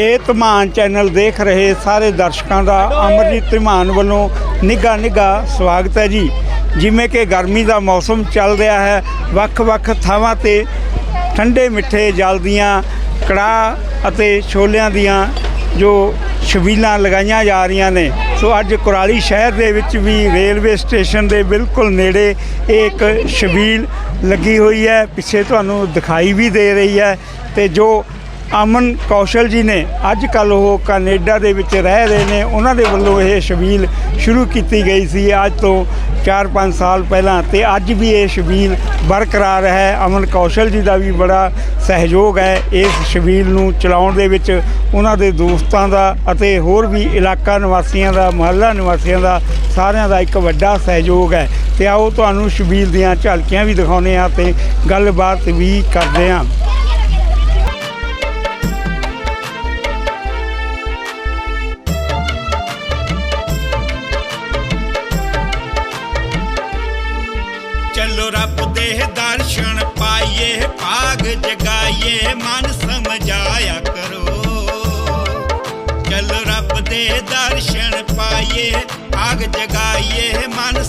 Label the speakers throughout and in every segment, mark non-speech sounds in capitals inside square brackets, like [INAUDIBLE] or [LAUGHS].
Speaker 1: ਇਹ ਧਮਾਨ ਚੈਨਲ ਦੇਖ ਰਹੇ ਸਾਰੇ ਦਰਸ਼ਕਾਂ ਦਾ ਅਮਰਜੀਤ ਧਮਾਨ ਵੱਲੋਂ ਨਿੱਘਾ ਨਿੱਘਾ ਸਵਾਗਤ ਹੈ ਜੀ। ਜਿਵੇਂ ਕਿ ਗਰਮੀ ਦਾ ਮੌਸਮ ਚੱਲ ਰਿਹਾ ਹੈ ਵੱਖ-ਵੱਖ ਥਾਵਾਂ ਤੇ ਠੰਡੇ ਮਿੱਠੇ ਜਲ ਦੀਆਂ ਕੜਾਹ ਅਤੇ ਛੋਲਿਆਂ ਦੀਆਂ ਜੋ ਛਬੀਲਾਂ ਲਗਾਈਆਂ ਜਾ ਰਹੀਆਂ ਨੇ। ਸੋ ਅੱਜ ਕੁਰਾਲੀ ਸ਼ਹਿਰ ਦੇ ਵਿੱਚ ਵੀ ਰੇਲਵੇ ਸਟੇਸ਼ਨ ਦੇ ਬਿਲਕੁਲ ਨੇੜੇ ਇਹ ਇੱਕ ਛਬੀਲ ਲੱਗੀ ਹੋਈ ਹੈ। ਪਿੱਛੇ ਤੁਹਾਨੂੰ ਦਿਖਾਈ ਵੀ ਦੇ ਰਹੀ ਹੈ ਤੇ ਜੋ ਅਮਨ ਕੌਸ਼ਲ ਜੀ ਨੇ ਅੱਜ ਕੱਲ ਉਹ ਕੈਨੇਡਾ ਦੇ ਵਿੱਚ ਰਹਿ ਰਹੇ ਨੇ। ਉਹਨਾਂ ਦੇ ਵੱਲੋਂ ਇਹ ਛਬੀਲ ਸ਼ੁਰੂ ਕੀਤੀ ਗਈ ਸੀ ਅੱਜ ਤੋਂ 4-5 ਸਾਲ ਪਹਿਲਾਂ ਤੇ ਅੱਜ ਵੀ ਇਹ ਛਬੀਲ ਬਰਕਰਾਰ ਹੈ। ਅਮਨ ਕੌਸ਼ਲ ਜੀ ਦਾ ਵੀ ਬੜਾ ਸਹਿਯੋਗ ਹੈ ਇਸ ਛਬੀਲ ਨੂੰ ਚਲਾਉਣ ਦੇ ਵਿੱਚ। ਉਹਨਾਂ ਦੇ ਦੋਸਤਾਂ ਦਾ ਅਤੇ ਹੋਰ ਵੀ ਇਲਾਕਾ ਨਿਵਾਸੀਆਂ ਦਾ, ਮੁਹੱਲਾ ਨਿਵਾਸੀਆਂ ਦਾ ਸਾਰਿਆਂ ਦਾ ਇੱਕ ਵੱਡਾ ਸਹਿਯੋਗ ਹੈ। ਤੇ ਆਓ ਤੁਹਾਨੂੰ ਛਬੀਲ ਦੀਆਂ ਝਲਕੀਆਂ ਵੀ ਦਿਖਾਉਂਦੇ ਹਾਂ ਤੇ ਗੱਲਬਾਤ ਵੀ ਕਰਦੇ ਹਾਂ।
Speaker 2: ਚੱਲੋ ਰੱਬ ਦੇ ਦਰਸ਼ਨ ਪਾਈਏ, ਭਾਗ ਜਗਾਈਏ, ਮਨ ਸਮਝਾਇਆ ਕਰੋ। ਚਲੋ ਰੱਬ ਦੇ ਦਰਸ਼ਨ ਪਾਈਏ, ਭਾਗ ਜਗਾਈਏ, ਮਨ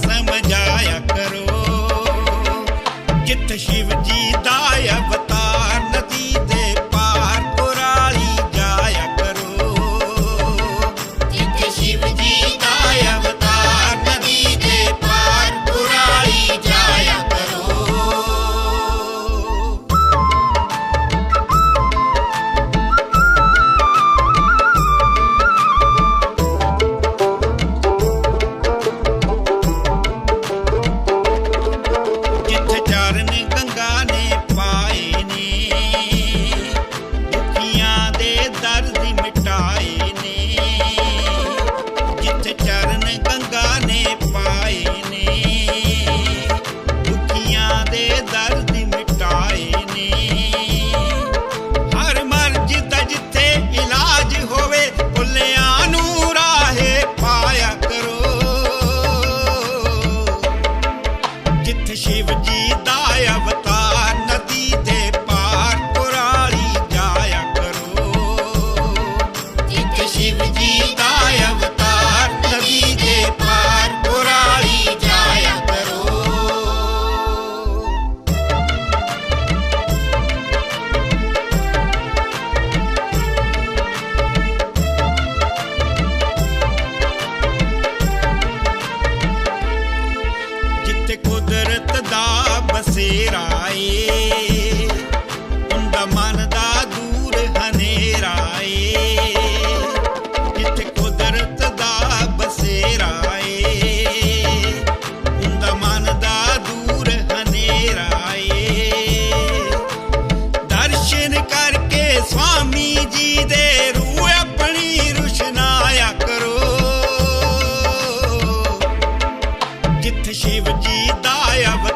Speaker 2: ਜਿੱਥੇ ਸ਼ਿਵ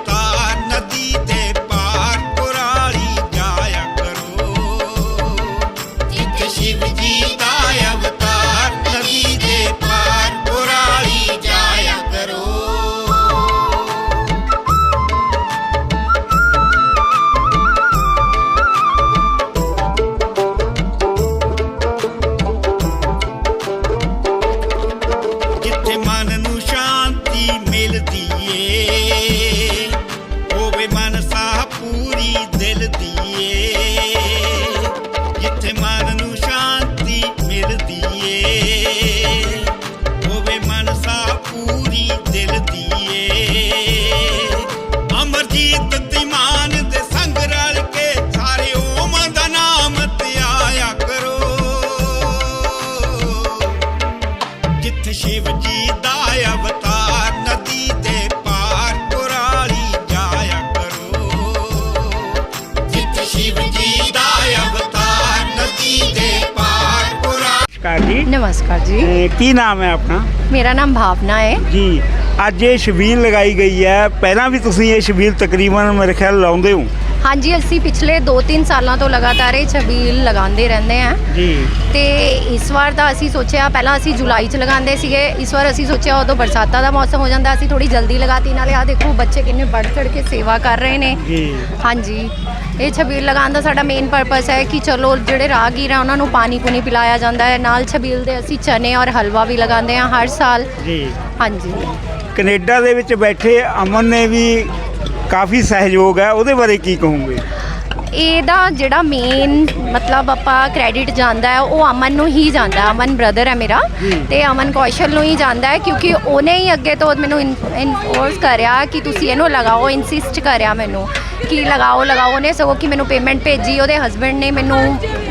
Speaker 2: ਨਮਸਕਾਰ ਜੀ।
Speaker 1: ਨਮਸਕਾਰ ਜੀ। ਕੀ ਨਾਮ ਹੈ ਆਪਣਾ?
Speaker 3: ਮੇਰਾ ਨਾਮ ਭਾਵਨਾ ਹੈ।
Speaker 1: ਜੀ ਅੱਜ ਇਹ ਸ਼ਬੀਲ ਲਗਾਈ ਗਈ ਹੈ। ਪਹਿਲਾਂ ਵੀ ਤੁਸੀਂ ਇਹ ਸ਼ਬੀਲ ਤਕਰੀਬਨ ਮੇਰੇ ਖਿਆਲ ਲਾਉਂਦੇ ਹੋ।
Speaker 3: ਹਾਂਜੀ ਅਸੀਂ ਪਿਛਲੇ 2-3 ਸਾਲਾਂ ਤੋਂ ਲਗਾਤਾਰ ਇਹ ਛਬੀਲ ਲਗਾਉਂਦੇ ਰਹਿੰਦੇ ਆ
Speaker 2: ਜੀ।
Speaker 3: ਤੇ ਇਸ ਵਾਰ ਤਾਂ ਅਸੀਂ ਸੋਚਿਆ ਪਹਿਲਾਂ ਅਸੀਂ ਜੁਲਾਈ ਚ ਲਗਾਉਂਦੇ ਸੀਗੇ ਇਸ ਵਾਰ ਅਸੀਂ ਸੋਚਿਆ ਉਦੋਂ ਬਰਸਾਤਾਂ ਦਾ ਮੌਸਮ ਹੋ ਜਾਂਦਾ ਅਸੀਂ ਥੋੜੀ ਜਲਦੀ ਲਗਾਤੀ ਨਾਲੇ ਆ ਦੇਖੋ ਬੱਚੇ ਕਿੰਨੇ ਵੱਧ ਚੜ ਕੇ ਸੇਵਾ ਕਰ ਰਹੇ ਨੇ।
Speaker 2: ਜੀ।
Speaker 3: ਹਾਂਜੀ। ਇਹ ਛਬੀਲ ਲਗਾਉਣ ਦਾ ਸਾਡਾ ਮੇਨ ਪਰਪਸ ਹੈ ਕਿ ਚਲੋ ਜਿਹੜੇ ਰਾਹਗੀਰ ਆ ਉਹਨਾਂ ਨੂੰ ਪਾਣੀ ਪੂਣੀ ਪਿਲਾਇਆ ਜਾਂਦਾ ਹੈ। ਨਾਲ ਛਬੀਲ ਦੇ ਅਸੀਂ ਚਨੇ ਔਰ ਹਲਵਾ ਵੀ ਲਗਾਉਂਦੇ ਆ ਹਰ ਸਾਲ।
Speaker 2: ਜੀ।
Speaker 3: ਹਾਂਜੀ।
Speaker 2: ਕੈਨੇਡਾ ਦੇ ਵਿੱਚ ਬੈਠੇ ਅਮਨ ਨੇ ਵੀ ਕਾਫੀ ਸਹਿਯੋਗ ਹੈ ਉਹਦੇ ਬਾਰੇ ਕੀ ਕਹੋਗੇ?
Speaker 3: ਇਹਦਾ ਜਿਹੜਾ ਮੇਨ ਮਤਲਬ ਆਪਾਂ ਕ੍ਰੈਡਿਟ ਜਾਂਦਾ ਹੈ ਉਹ ਅਮਨ ਨੂੰ ਹੀ ਜਾਂਦਾ ਹੈ। ਅਮਨ ਬ੍ਰਦਰ ਹੈ ਮੇਰਾ ਤੇ ਅਮਨ ਕੌਸ਼ਲ ਨੂੰ ਹੀ ਜਾਂਦਾ ਹੈ ਕਿਉਂਕਿ ਉਹਨੇ ਹੀ ਅੱਗੇ ਤੋਂ ਮੈਨੂੰ ਇਨਫੋਰਸ ਕਰਿਆ ਕਿ ਤੁਸੀਂ ਇਹਨੂੰ ਲਗਾਓ ਇਨਸਿਸਟ ਕਰਿਆ ਮੈਨੂੰ ਕਿ ਲਗਾਓ ਲਗਾਓ। ਉਹਨੇ ਸਗੋਂ ਕਿ ਮੈਨੂੰ ਪੇਮੈਂਟ ਭੇਜੀ ਉਹਦੇ ਹਸਬੰਡ ਨੇ ਮੈਨੂੰ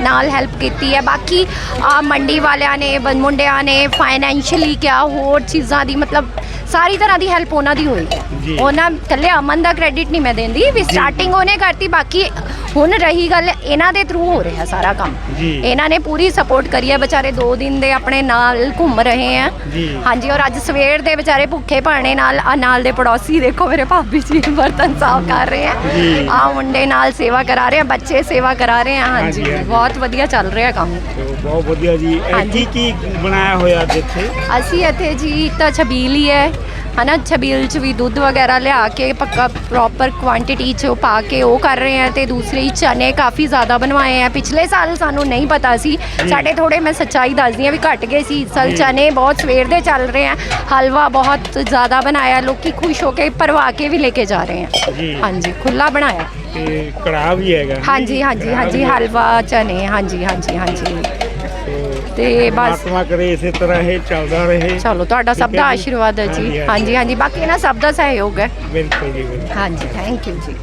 Speaker 3: ਨਾਲ ਹੈਲਪ ਕੀਤੀ ਹੈ। ਬਾਕੀ ਆ ਮੰਡੀ ਵਾਲਿਆਂ ਨੇ ਬੰ- ਮੁੰਡਿਆਂ ਨੇ ਫਾਈਨੈਂਸ਼ੀਅਲੀ ਕਿਆ ਹੋਰ ਚੀਜ਼ਾਂ ਦੀ ਮਤਲਬ ਸਾਰੀ ਤਰ੍ਹਾਂ ਦੀ ਹੈਲਪ ਉਹਨਾਂ ਦੀ ਹੋਈ। ਉਹਨਾਂ ਕੱਲੇ ਅਮਨ ਦਾ ਕ੍ਰੈਡਿਟ ਨਹੀਂ ਮੈਂ ਦਿੰਦੀ ਵੀ ਸਟਾਰਟਿੰਗ ਉਹਨੇ ਕਰਤੀ ਬਾਕੀ ਹੁਣ ਰਹੀ ਗੱਲ ਇਹਨਾਂ ਦੇ ਥਰੂ ਹੋ ਰਿਹਾ ਸਾਰਾ ਕੰਮ। ਇਹਨਾਂ ਨੇ ਪੂਰੀ ਸਪੋਰਟ ਕਰੀ ਹੈ ਵਿਚਾਰੇ 2 ਦਿਨ ਦੇ ਆਪਣੇ ਨਾਲ ਘੁੰਮ ਰਹੇ ਆ। ਹਾਂਜੀ ਔਰ ਅੱਜ ਸਵੇਰ ਦੇ ਵਿਚਾਰੇ ਭੁੱਖੇ ਭਾਣੇ ਨਾਲ ਆ ਨਾਲ ਦੇ ਪੜੋਸੀ ਦੇਖੋ ਮੇਰੇ ਭਾਬੀ ਜੀ ਬਰਤਨ ਸਾਫ਼ ਕਰ ਰਹੇ। ਆ ਆ ਮੁੰਡੇ ਨਾਲ ਸੇਵਾ ਕਰਾ ਰਹੇ ਆ ਬੱਚੇ ਸੇਵਾ ਕਰਾ ਰਹੇ ਆ
Speaker 2: ਹਾਂਜੀ।
Speaker 3: ਬਹੁਤ ਵਧੀਆ ਚੱਲ ਰਿਹਾ ਕੰਮ
Speaker 2: ਬਹੁਤ ਵਧੀਆ ਜੀ। ਕੀ ਕੀ ਬਣਾਇਆ ਹੋਇਆ ਇੱਥੇ
Speaker 3: ਅਸੀਂ ਇੱਥੇ ਜੀ ਤਾਂ ਛਬੀਲ ਹੈ ਹਨਾ ਛਬੀਲ ਚ ਵੀ ਦੁੱਧ ਵਗੈਰਾ ਲਿਆ ਕੇ ਪੱਕਾ ਪ੍ਰੋਪਰ ਕੁਆਂਟੀਟੀ ਚ ਉਹ ਪਾ ਕੇ ਉਹ ਕਰ ਰਹੇ ਆ ਤੇ ਦੂਸਰੇ ਚਨੇ ਕਾਫੀ ਜ਼ਿਆਦਾ ਬਣਵਾਏ ਆ। ਪਿਛਲੇ ਸਾਲ ਸਾਨੂੰ ਨਹੀਂ ਪਤਾ ਸੀ। ਸਾਡੇ ਥੋੜੇ ਮੈਂ ਸੱਚਾਈ ਦੱਸਦੀ ਆ ਵੀ ਘਟ ਗਏ ਸੀ। ਇਸ ਸਾਲ। ਚਨੇ ਬਹੁਤ ਸਵੇਰ ਦੇ ਚੱਲ ਰਹੇ ਆ। ਹਲਵਾ ਬਹੁਤ ਜ਼ਿਆਦਾ ਬਣਾਇਆ। ਲੋਕੀ ਖੁਸ਼ ਹੋ ਕੇ ਭਰਵਾ ਕੇ ਵੀ ਲੈ ਕੇ ਜਾ ਰਹੇ ਆ। ਹਾਂਜੀ ਖੁੱਲਾ ਬਣਾਇਆ।
Speaker 2: ਤੇ ਕੜਾਹ ਵੀ ਹੈਗਾ।
Speaker 3: ਹਾਂਜੀ ਹਾਂਜੀ ਹਾਂਜੀ। ਹਲਵਾ ਚਨੇ। ਹਾਂਜੀ ਹਾਂਜੀ ਹਾਂਜੀ।
Speaker 2: ਤੇ
Speaker 3: ਬਸ।
Speaker 2: ਪਰਮਾਤਮਾ ਕਰੇ ਇਸੇ ਤਰ੍ਹਾਂ ਇਹ ਚੱਲਦਾ ਰਹੇ।
Speaker 3: ਚਲੋ ਤੁਹਾਡਾ ਸਭ
Speaker 2: ਠੀਕ
Speaker 3: ਦਾ
Speaker 2: ਹੈ ਜੀ।
Speaker 3: ਆਸ਼ੀਰਵਾਦ ਹੈ
Speaker 2: ਹਾਂਜੀ,
Speaker 3: ਜੀ।
Speaker 2: ਹਾਂਜੀ।
Speaker 3: ਹਾਂਜੀ। ਹਾਂਜੀ ਬਾਕੀ ਨਾ ਸਭ ਦਾ ਸਹਿਯੋਗ ਹੈ।
Speaker 2: ਬਿਲਕੁਲ ਜੀ ਬਿਲਕੁਲ।
Speaker 3: ਹਾਂਜੀ ਥੈਂਕ ਯੂ ਜੀ।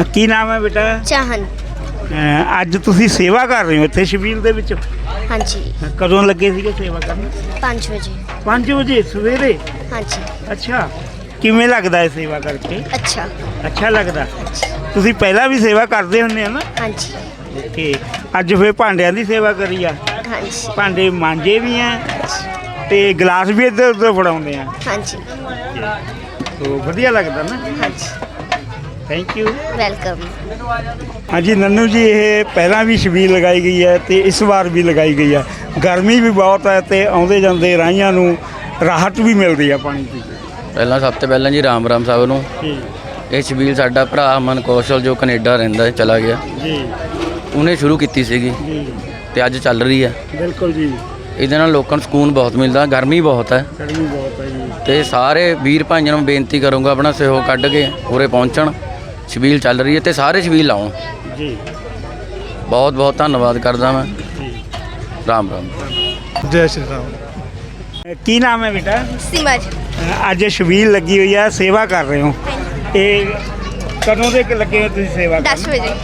Speaker 2: ਅ, ਕੀ ਨਾਮ ਹੈ ਬੇਟਾ?
Speaker 4: ਚਾਹਨ।
Speaker 2: ਅ, ਅੱਜ ਤੁਸੀਂ ਸੇਵਾ ਕਰ ਰਹੇ ਹੋ ਇੱਥੇ ਸ਼ਬੀਲ ਦੇ ਵਿੱਚ?
Speaker 4: ਹਾਂਜੀ।
Speaker 2: ਅ, ਕਦੋਂ ਲੱਗੇ ਸੀਗੇ ਸੇਵਾ ਕਰਨ?
Speaker 4: 5 ਵਜੇ।
Speaker 2: 5 ਵਜੇ ਸਵੇਰੇ?
Speaker 4: ਹਾਂਜੀ।
Speaker 2: ਅੱਛਾ। ਕਿਵੇਂ ਲੱਗਦਾ ਹੈ ਸੇਵਾ ਕਰਕੇ?
Speaker 4: ਅੱਛਾ।
Speaker 2: ਅੱਛਾ ਲੱਗਦਾ? ਤੁਸੀਂ ਪਹਿਲਾਂ ਵੀ ਸੇਵਾ ਕਰਦੇ ਹੁੰਦੇ ਆ ਨਾ?
Speaker 4: ਹਾਂਜੀ।
Speaker 2: ਓਕੇ। ਅੱਜ ਫੇਰ ਭਾਂਡਿਆਂ ਦੀ ਸੇਵਾ ਕਰੀ ਆ?
Speaker 4: ਹਾਂਜੀ।
Speaker 2: ਭਾਂਡੇ ਮਾਂਜੇ ਵੀ ਆ ਤੇ ਗਲਾਸ ਵੀ ਇੱਧਰ ਉੱਧਰ ਫੜਾਉਂਦੇ ਆ।
Speaker 4: ਹਾਂਜੀ।
Speaker 2: ਸੋ ਵਧੀਆ ਲੱਗਦਾ ਨਾ।
Speaker 4: ਹਾਂਜੀ।
Speaker 2: ਥੈਂਕ ਯੂ
Speaker 4: ਵੈਲਕਮ
Speaker 2: ਹਾਂਜੀ ਨੰਨੂ ਜੀ ਇਹ ਪਹਿਲਾਂ ਵੀ ਛਬੀਲ ਲਗਾਈ ਗਈ ਹੈ ਤੇ ਇਸ ਵਾਰ ਵੀ ਲਗਾਈ ਗਈ ਹੈ। ਗਰਮੀ ਵੀ ਬਹੁਤ ਹੈ ਤੇ ਆਉਂਦੇ ਜਾਂਦੇ ਰਾਹੀਆਂ ਨੂੰ ਰਾਹਤ ਵੀ ਮਿਲਦੀ ਹੈ ਪਾਣੀ ਦੀ।
Speaker 5: ਪਹਿਲਾਂ ਸਭ ਤੋਂ ਪਹਿਲਾਂ ਜੀ ਰਾਮ ਰਾਮ ਸਾਹਿਬ ਨੂੰ।
Speaker 2: ਜੀ।
Speaker 5: ਇਹ ਛਬੀਲ ਸਾਡਾ ਭਰਾ ਅਮਨ ਕੌਸ਼ਲ ਜੋ ਕੈਨੇਡਾ ਰਹਿੰਦਾ ਹੈ ਚਲਾ ਗਿਆ।
Speaker 2: ਜੀ।
Speaker 5: ਉਹਨੇ ਸ਼ੁਰੂ ਕੀਤੀ ਸੀਗੀ।
Speaker 2: ਜੀ।
Speaker 5: ਤੇ ਅੱਜ ਚੱਲ ਰਹੀ ਹੈ।
Speaker 2: ਬਿਲਕੁਲ ਜੀ।
Speaker 5: ਇਹਦੇ ਨਾਲ ਲੋਕਾਂ ਨੂੰ ਸਕੂਨ ਬਹੁਤ ਮਿਲਦਾ ਗਰਮੀ ਬਹੁਤ ਹੈ।
Speaker 2: ਗਰਮੀ ਬਹੁਤ ਹੈ ਜੀ।
Speaker 5: ਤੇ ਸਾਰੇ ਵੀਰ ਭਾਈਆਂ ਨੂੰ ਬੇਨਤੀ ਕਰੂੰਗਾ ਆਪਣਾ ਸਹਿਯੋਗ ਕੱਢ ਕੇ ਉਰੇ ਪਹੁੰਚਣ। ਛਬੀਲ ਚੱਲ ਰਹੀ ਹੈ ਤੇ ਸਾਰੇ ਛਬੀਲ ਲਾਉਣ
Speaker 2: ਜੀ।
Speaker 5: ਬਹੁਤ ਬਹੁਤ ਧੰਨਵਾਦ ਕਰਦਾ ਮੈਂ।
Speaker 2: ਜੀ।
Speaker 5: ਰਾਮ ਰਾਮ।
Speaker 6: ਜੈ ਸ਼੍ਰੀ ਰਾਮ।
Speaker 2: ਕੀ ਨਾਮ ਹੈ ਬੇਟਾ?
Speaker 4: ਸਿਮਰ
Speaker 2: ਅ, ਅੱਜ ਛਬੀਲ ਲੱਗੀ ਹੋਈ ਹੈ ਸੇਵਾ ਕਰ ਰਹੇ ਹੋ। ਇਹ ਕਦੋਂ ਦੇ ਲੱਗੇ ਹੋ ਤੁਸੀਂ ਸੇਵਾ ਕਰਨ?
Speaker 4: 10 ਵਜੇ।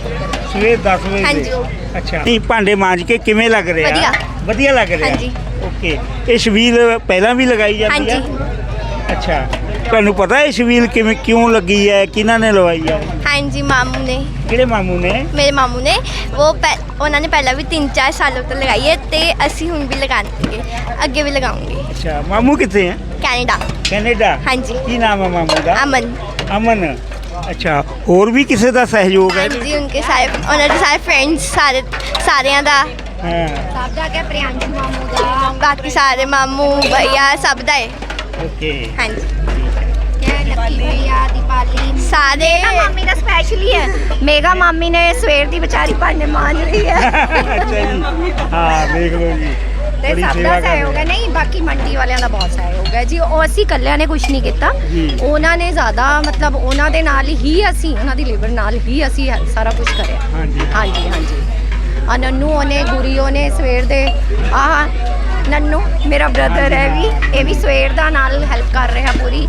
Speaker 2: ਸਵੇਰ 10 ਵਜੇ।
Speaker 4: ਹਾਂਜੀ।
Speaker 2: ਦੇ। ਅੱਛਾ। ਨਹੀਂ ਭਾਂਡੇ ਮਾਂਜ ਕੇ ਕਿਵੇਂ ਲੱਗ ਰਿਹਾ?
Speaker 4: ਵਧੀਆ।
Speaker 2: ਵਧੀਆ ਲੱਗ ਰਿਹਾ?
Speaker 4: ਹਾਂਜੀ।
Speaker 2: ਓਕੇ। ਇਹ ਛਬੀਲ ਪਹਿਲਾਂ ਵੀ ਲਗਾਈ ਜਾਂਦੀ ਹੈ
Speaker 4: ਹਾਂਜੀ।
Speaker 2: ਅੱਛਾ। ਤੁਹਾਨੂੰ ਪਤਾ ਹੈ ਛਬੀਲ ਕਿਵੇਂ ਕਿਉਂ ਲੱਗੀ ਹੈ? ਕਿਹਨਾਂ ਨੇ ਲਵਾਈ ਹੈ?
Speaker 4: ਹਾਂਜੀ ਮਾਮੂ ਨੇ।
Speaker 2: ਕਿਹੜੇ ਮਾਮੂ ਨੇ?
Speaker 4: ਮੇਰੇ ਮਾਮੂ ਨੇ। ਉਹ ਪਹਿ- ਉਹਨਾਂ ਨੇ ਪਹਿਲਾਂ ਵੀ 3-4 ਸਾਲਾਂ ਤੋਂ ਲਗਾਈ ਹੈ ਤੇ ਅਸੀਂ ਹੁਣ ਵੀ ਲਗਾਉਂਗੇ ਅੱਗੇ ਵੀ ਲਗਾਉਂਗੇ।
Speaker 2: ਅੱਛਾ। ਮਾਮੂ ਕਿੱਥੇ ਹੈ?
Speaker 4: ਕੈਨੇਡਾ।
Speaker 2: ਕੈਨੇਡਾ।
Speaker 4: ਹਾਂਜੀ।
Speaker 2: ਕੀ ਨਾਮ ਹੈ ਮਾਮੂ ਦਾ?
Speaker 4: ਅਮਨ।
Speaker 2: ਅਮਨ। ਅੱਛਾ ਹੋਰ ਵੀ ਕਿਸੇ ਦਾ ਸਹਿਯੋਗ ਹੈ?
Speaker 4: ਹਾਂਜੀ ਉਨਕੇ ਸਾਰੇ ਉਹਨਾਂ ਦੇ ਸਾਰੇ ਫਰੈਂਡਸ ਸਾਰੇ ਸਾਰਿਆਂ ਦਾ।
Speaker 2: ਹਾਂ।
Speaker 3: ਸਭ ਦਾ ਕਿ ਪ੍ਰਿਆੰਸ਼ ਮਾਮੂ ਦਾ?
Speaker 4: ਬਾਕੀ ਸਾਰੇ ਮਾਮੂ ਭਈਆ ਸਭ ਦਾ ਹੈ
Speaker 2: ਓਕੇ।
Speaker 4: ਹਾਂਜੀ।
Speaker 3: ਕਿ ਲੱਕੀ ਭਈਆ ਦੀਪਾਲੀ?
Speaker 4: ਸਾਰੇ
Speaker 3: ਮਾਮੀ ਦਾ ਸਪੈਸ਼ਲੀ ਹੈ ਮੇਗਾ ਮਾਮੀ ਨੇ ਸਵੇਰ ਦੀ ਵਿਚਾਰੀ ਭਾਂਡੇ ਮਾਂਜ ਰਹੀ ਹੈ। [LAUGHS]
Speaker 2: ਅੱਛਾ ਜੀ। ਹਾਂ ਦੇਖ ਲਓ ਜੀ।
Speaker 3: ਤੇ
Speaker 2: ਬੜੀ
Speaker 3: ਸਭ
Speaker 2: ਸੇਵਾ
Speaker 3: ਦਾ
Speaker 2: ਕਰ
Speaker 3: ਸਹਿਯੋਗ ਹੈ। ਨਹੀਂ ਬਾਕੀ ਮੰਡੀ ਵਾਲਿਆਂ ਦਾ ਬਹੁਤ ਸਹਿਯੋਗ ਹੈ। ਜੀ ਉਹ ਅਸੀਂ ਇਕੱਲਿਆਂ ਨੇ ਕੁਝ ਨਹੀਂ ਕੀਤਾ।
Speaker 2: ਜੀ।
Speaker 3: ਉਹਨਾਂ ਨੇ ਜ਼ਿਆਦਾ ਮਤਲਬ ਉਹਨਾਂ ਦੇ ਨਾਲ ਹੀ ਅਸੀਂ ਉਹਨਾਂ ਦੀ ਲੇਬਰ ਨਾਲ ਹੀ ਅਸੀਂ ਇਹ ਸਾਰਾ ਕੁਝ ਕਰਿਆ।
Speaker 2: ਹਾਂਜੀ।
Speaker 3: ਹਾਂਜੀ ਹਾਂਜੀ। ਆ ਨੰਨੂ ਉਹਨੇ ਗੁਰੀ ਉਹਨੇ ਸਵੇਰ ਦੇ ਆ ਨੰਨੂ ਮੇਰਾ ਬ੍ਰਦਰ ਹੈ ਵੀ ਇਹ ਵੀ ਸਵੇਰ ਦਾ ਨਾਲ ਹੈਲਪ ਕਰ ਰਿਹਾ ਪੂਰੀ।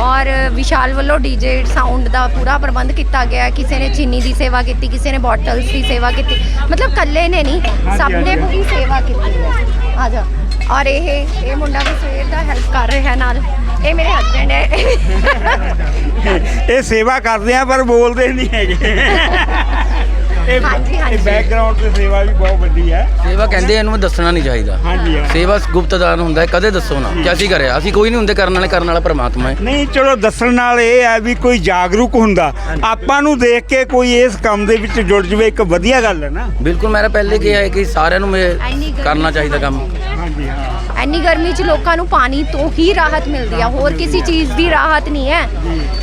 Speaker 3: ਔਰ ਵਿਸ਼ਾਲ ਵੱਲੋਂ ਡੀਜੇ ਸਾਊਂਡ ਦਾ ਪੂਰਾ ਪ੍ਰਬੰਧ ਕੀਤਾ ਗਿਆ ਹੈ। ਕਿਸੇ ਨੇ ਚੀਨੀ ਦੀ ਸੇਵਾ ਕੀਤੀ ਕਿਸੇ ਨੇ ਬੋਟਲਸ ਦੀ ਸੇਵਾ ਕੀਤੀ। ਮਤਲਬ ਕੱਲੇ ਨੇ ਨਹੀਂ ਸਭ ਨੇ। ਪੂਰੀ ਸੇਵਾ ਕੀਤੀ ਹੈ। ਆ ਜਾ। ਔਰ ਇਹ ਇਹ ਮੁੰਡਾ ਵੀ ਸਵੇਰ ਦਾ ਹੈਲਪ ਕਰ ਰਿਹਾ ਨਾਲ। ਇਹ ਮੇਰੇ ਹਸਬੰਡ ਹੈ।
Speaker 2: ਇਹ ਸੇਵਾ ਕਰਦੇ ਆ ਪਰ ਬੋਲਦੇ ਨਹੀਂ ਹੈਗੇ। [LAUGHS] ਇਹ
Speaker 3: ਹਾਂਜੀ,
Speaker 2: ਇਹ
Speaker 3: ਹਾਂਜੀ।
Speaker 2: ਬੈਕਗ੍ਰਾਉਂਡ ਤੇ ਸੇਵਾ ਵੀ ਬਹੁਤ ਵੱਡੀ ਹੈ।
Speaker 5: ਸੇਵਾ ਕਹਿੰਦੇ ਇਹਨੂੰ ਦੱਸਣਾ ਨਹੀਂ ਚਾਹੀਦਾ।
Speaker 2: ਹਾਂਜੀ ਹਾਂ।
Speaker 5: ਸੇਵਾ ਗੁਪਤਦਾਨ ਹੁੰਦਾ ਹੈ ਕਦੇ ਦੱਸੋ ਨਾ। ਕਿ ਅਸੀਂ ਕਰਿਆ? ਅਸੀਂ ਕੋਈ ਨਹੀਂ ਹੁੰਦੇ ਕਰਨ ਵਾਲੇ ਕਰਨ ਵਾਲਾ ਪਰਮਾਤਮਾ ਹੈ।
Speaker 2: ਨਹੀਂ ਚਲੋ ਦੱਸਣ ਨਾਲ ਇਹ ਹੈ ਵੀ ਕੋਈ ਜਾਗਰੂਕ ਹੁੰਦਾ। ਆਪਾਂ ਨੂੰ ਦੇਖ ਕੇ ਕੋਈ ਇਸ ਕੰਮ ਦੇ ਵਿੱਚ ਜੁੜ ਜਵੇ ਇੱਕ ਵਧੀਆ ਗੱਲ ਹੈ ਨਾ।
Speaker 5: ਬਿਲਕੁਲ ਮੇਰਾ ਪਹਿਲੇ ਕਿਹਾ ਹੈ ਕਿ ਸਾਰਿਆਂ ਨੂੰ ਇਹ
Speaker 3: ਗਰਮੀ
Speaker 5: ਕਰਨਾ ਚਾਹੀਦਾ ਕੰਮ।
Speaker 2: ਹਾਂਜੀ ਹਾਂ।
Speaker 3: ਐਨੀ ਗਰਮੀ 'ਚ ਲੋਕਾਂ ਨੂੰ ਪਾਣੀ ਤੋਂ ਹੀ ਰਾਹਤ ਮਿਲਦੀ ਆ। ਹੋਰ ਕਿਸੇ ਚੀਜ਼ ਦੀ ਰਾਹਤ ਨਹੀਂ ਹੈ।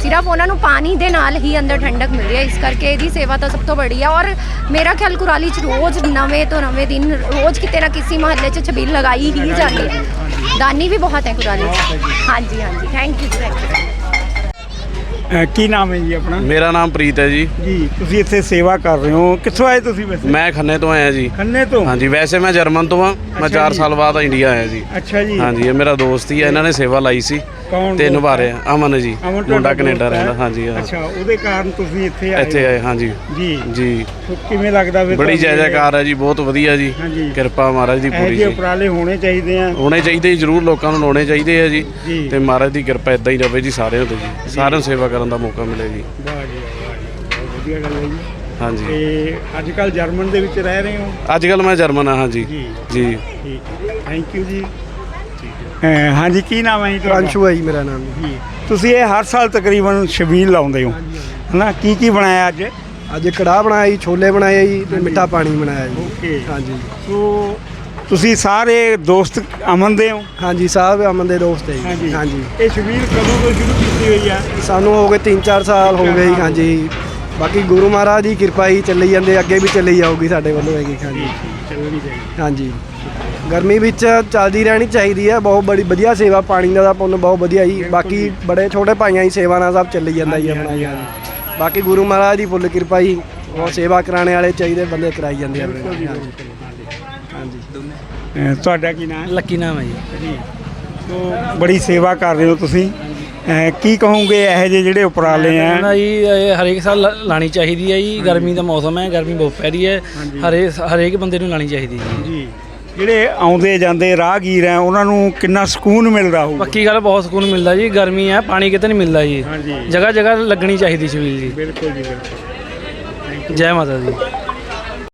Speaker 3: ਸਿਰਫ ਉਹਨਾਂ ਨੂੰ ਪਾਣੀ ਦੇ ਨਾਲ ਹੀ ਅੰਦਰ ਠੰਡਕ ਮਿਲਦੀ ਹੈ। ਇਸ ਕਰਕੇ ਇਹਦੀ ਸੇਵਾ ਤਾਂ ਸਭ ਤੋਂ ਬੜੀ ਹੈ ਔਰ ਮੇਰਾ ਖਿਆਲ ਕੁਰਾਲੀ 'ਚ ਰੋਜ਼ ਨਵੇਂ ਤੋਂ ਨਵੇਂ ਦਿਨ ਰੋਜ਼ ਕਿਤੇ ਨਾ ਕਿਸੇ ਮਹੱਲੇ 'ਚ ਛਬੀਲ ਲਗਾਈ ਹੀ ਜਾਂਦੀ। ਹੈ ਦਾਨੀ ਵੀ ਬਹੁਤ ਹੈ ਕੁਰਾਲੀ 'ਚ। ਹਾਂਜੀ ਹਾਂਜੀ। ਥੈਂਕ ਯੂ ਥੈਂਕ ਯੂ
Speaker 2: ਅਹ ਕੀ ਨਾਮ ਹੈ ਜੀ ਆਪਣਾ?
Speaker 6: ਮੇਰਾ ਨਾਮ ਪ੍ਰੀਤ ਹੈ ਜੀ।
Speaker 2: ਜੀ ਤੁਸੀਂ ਇੱਥੇ ਸੇਵਾ ਕਰ ਰਹੇ ਹੋ। ਕਿੱਥੋਂ ਆਏ ਤੁਸੀਂ ਵੈਸੇ?
Speaker 6: ਮੈਂ ਖੰਨੇ ਤੋਂ ਆਇਆ ਜੀ।
Speaker 2: ਖੰਨੇ ਤੋਂ?
Speaker 6: ਹਾਂਜੀ ਵੈਸੇ ਮੈਂ ਜਰਮਨ ਤੋਂ ਆ ਮੈਂ
Speaker 2: ਅੱਛਾ
Speaker 6: 4
Speaker 2: ਜੀ।
Speaker 6: ਸਾਲ ਬਾਅਦ ਇੰਡੀਆ ਆਇਆ ਜੀ।
Speaker 2: ਅੱਛਾ ਜੀ।
Speaker 6: ਹਾਂਜੀ ਇਹ ਮੇਰਾ ਦੋਸਤ ਹੀ ਹੈ। ਇਹਨਾਂ ਨੇ ਸੇਵਾ ਲਾਈ ਸੀ।
Speaker 2: ਕੌਣ
Speaker 6: ਤੇ ਨਿਭਾ? ਰਿਹਾ ਅਮਨ ਜੀ
Speaker 2: ਅਮਨ
Speaker 6: ਮੁੰਡਾ ਕੈਨੇਡਾ
Speaker 2: ਦੋਸਤ ਹੈ?
Speaker 6: ਰਹਿੰਦਾ ਹਾਂਜੀ ਹਾਂ।
Speaker 2: ਅੱਛਾ ਉਹਦੇ ਕਾਰਨ ਤੁਸੀਂ ਇੱਥੇ ਆਏ
Speaker 6: ਇੱਥੇ ਆਏ ਹਾਂਜੀ।
Speaker 2: ਜੀ।
Speaker 6: ਜੀ।
Speaker 2: ਸੋ ਕਿਵੇਂ ਲੱਗਦਾ ਫਿਰ
Speaker 6: ਬੜੀ
Speaker 2: ਤੁਹਾਨੂੰ?
Speaker 6: ਜੈਕਾਰ ਹੈ ਜੀ ਬਹੁਤ ਵਧੀਆ ਜੀ।
Speaker 2: ਹਾਂਜੀ।
Speaker 6: ਕਿਰਪਾ ਮਹਾਰਾਜ ਦੀ
Speaker 2: ਇਹੋ
Speaker 6: ਪੂਰੀ
Speaker 2: ਜਿਹੇ
Speaker 6: ਜੀ।
Speaker 2: ਉਪਰਾਲੇ ਹੋਣੇ ਚਾਹੀਦੇ ਆ।
Speaker 6: ਹੋਣੇ ਚਾਹੀਦੇ ਜੀ, ਜ਼ਰੂਰ ਲੋਕਾਂ ਨੂੰ ਲਾਉਣੇ ਚਾਹੀਦੇ ਆ ਜੀ।
Speaker 2: ਜੀ।
Speaker 6: ਤੇ ਮਹਾਰਾਜ ਦੀ ਕਿਰਪਾ ਇਦਾਂ ਹੀ ਰਵੇ ਜੀ ਸਾਰਿਆਂ ਤੇ ਜੀ। ਸਾਰਿਆਂ ਨੂੰ ਸੇਵਾ ਕਰਨ ਦਾ ਮੌਕਾ ਮਿਲੇ ਜੀ।
Speaker 2: ਵਾਹ ਜੀ ਵਾਹ, ਵਾਹ ਜੀ। ਬਹੁਤ ਵਧੀਆ ਗੱਲ ਹੈ ਜੀ।
Speaker 6: ਹਾਂਜੀ।
Speaker 2: ਤੇ ਅੱਜ ਕੱਲ ਜਰਮਨ ਦੇ ਵਿੱਚ ਰਹਿ ਰਹੇ ਹੋ?
Speaker 6: ਅੱਜ ਕੱਲ ਮੈਂ ਜਰਮਨ ਆ ਹਾਂਜੀ।
Speaker 2: ਜੀ।
Speaker 6: ਜੀ।
Speaker 2: ਠੀਕ ਥੈਂਕ ਯੂ ਜੀ। ਅਹ ਹਾਂਜੀ ਕੀ ਨਾਮ ਹੈ ਜੀ ਤੁਹਾਡਾ?
Speaker 7: ਅੰਸ਼ੂ ਹੈ ਜੀ ਮੇਰਾ ਨਾਮ
Speaker 2: ਜੀ। ਤੁਸੀਂ ਇਹ ਹਰ ਸਾਲ ਤਕਰੀਬਨ ਸ਼ਬੀਲ ਲਾਉਂਦੇ ਹੋ। ਹਨਾ ਕੀ ਕੀ ਬਣਾਇਆ ਅੱਜ?
Speaker 7: ਅੱਜ ਕੜਾਹ ਬਣਾਇਆ ਜੀ ਛੋਲੇ ਬਣਾਏ ਜੀ ਤੇ ਮਿੱਠਾ ਪਾਣੀ ਬਣਾਇਆ ਜੀ।
Speaker 2: ਓਕੇ।
Speaker 7: ਹਾਂਜੀ।
Speaker 2: ਸੋ ਤੁਸੀਂ ਸਾਰੇ ਦੋਸਤ ਅਮਨ ਦੇ ਹੋ?
Speaker 7: ਹਾਂਜੀ ਸਾਹਿਬ ਅਮਨ ਦੇ ਦੋਸਤ ਹੈ ਜੀ। ਹਾਂਜੀ।
Speaker 2: ਇਹ ਸ਼ਬੀਲ ਕਦੋਂ ਤੋਂ ਸ਼ੁਰੂ ਕੀਤੀ ਹੋਈ ਆ?
Speaker 7: ਸਾਨੂੰ ਹੋ ਗਏ 3-4 ਸਾਲ ਹੋ ਗਏ ਜੀ ਹਾਂਜੀ। ਬਾਕੀ ਗੁਰੂ ਮਹਾਰਾਜ ਦੀ ਕਿਰਪਾ ਹੀ ਚੱਲੀ ਜਾਂਦੇ ਅੱਗੇ ਵੀ ਚੱਲੀ ਜਾਊਗੀ ਸਾਡੇ ਵੱਲੋਂ ਹੈਗੀ ਹਾਂਜੀ।
Speaker 2: ਚੱਲਣੀ ਚਾਹੀਦੀ
Speaker 7: ਹਾਂਜੀ। ਗਰਮੀ ਵਿੱਚ ਚੱਲਦੀ ਰਹਿਣੀ ਚਾਹੀਦੀ ਹੈ ਬਹੁਤ ਬੜੀ ਵਧੀਆ ਸੇਵਾ ਪਾਣੀ ਦਾ ਤਾਂ ਪੁੰਨ ਬਹੁਤ ਵਧੀਆ ਜੀ ਬਾਕੀ ਬੜੇ ਛੋਟੇ ਭਾਈਆਂ ਦੀ ਸੇਵਾ ਨਾਲ ਸਭ ਚੱਲੀ ਜਾਂਦਾ ਜੀ ਆਪਣਾ ਜੀ ਹਾਂਜੀ ਬਾਕੀ ਗੁਰੂ ਮਹਾਰਾਜ ਦੀ ਫੁੱਲ ਕਿਰਪਾ ਜੀ ਉਹ ਸੇਵਾ ਕਰਾਣੇ ਵਾਲੇ ਚਾਹੀਦੇ ਬੰਦੇ ਕਰਾਈ ਜਾਂਦੇ ਆ ਹਾਂਜੀ।
Speaker 2: ਤੁਹਾਡਾ ਕੀ ਨਾਮ ਹੈ?
Speaker 8: ਲੱਕੀ ਨਾਮ ਹੈ
Speaker 2: ਜੀ। ਸੋ ਬੜੀ ਸੇਵਾ ਕਰ ਰਹੇ ਹੋ ਤੁਸੀਂ। ਅਹ ਕੀ ਕਹੋਗੇ ਇਹੋ ਜਿਹੇ ਜਿਹੜੇ ਉਪਰਾਲੇ ਆ?
Speaker 8: ਨਾ ਜੀ ਇਹ ਹਰੇਕ ਸਾਲ ਲਾ- ਲਾਣੀ ਚਾਹੀਦੀ ਹੈ ਜੀ। ਗਰਮੀ ਦਾ ਮੌਸਮ ਹੈ ਗਰਮੀ ਬਹੁਤ ਪੈ ਰਹੀ ਹੈ। ਹਰੇਕ ਹਰੇਕ ਬੰਦੇ ਨੂੰ ਲਾਣੀ ਚਾਹੀਦੀ ਹੈ। ਜੀ।
Speaker 2: ਜੀ ਜਿਹੜੇ ਆਉਂਦੇ ਜਾਂਦੇ ਰਾਹਗੀਰ ਆ ਉਹਨਾਂ ਨੂੰ ਕਿੰਨਾ ਸਕੂਨ ਮਿਲਦਾ ਹੋਊਗਾ?
Speaker 8: ਪੱਕੀ ਗੱਲ ਬਹੁਤ ਸਕੂਨ ਮਿਲਦਾ ਜੀ। ਗਰਮੀ ਹੈ ਪਾਣੀ ਕਿਤੇ ਨਹੀਂ ਮਿਲਦਾ ਜੀ।
Speaker 2: ਹਾਂਜੀ।
Speaker 8: ਜਗ੍ਹਾ ਜਗ੍ਹਾ ਲੱਗਣੀ ਚਾਹੀਦੀ ਛਬੀਲ ਜੀ
Speaker 2: ਬਿਲਕੁਲ ਜੀ ਬਿਲਕੁਲ।
Speaker 8: ਜੈ ਮਾਤਾ ਦੀ।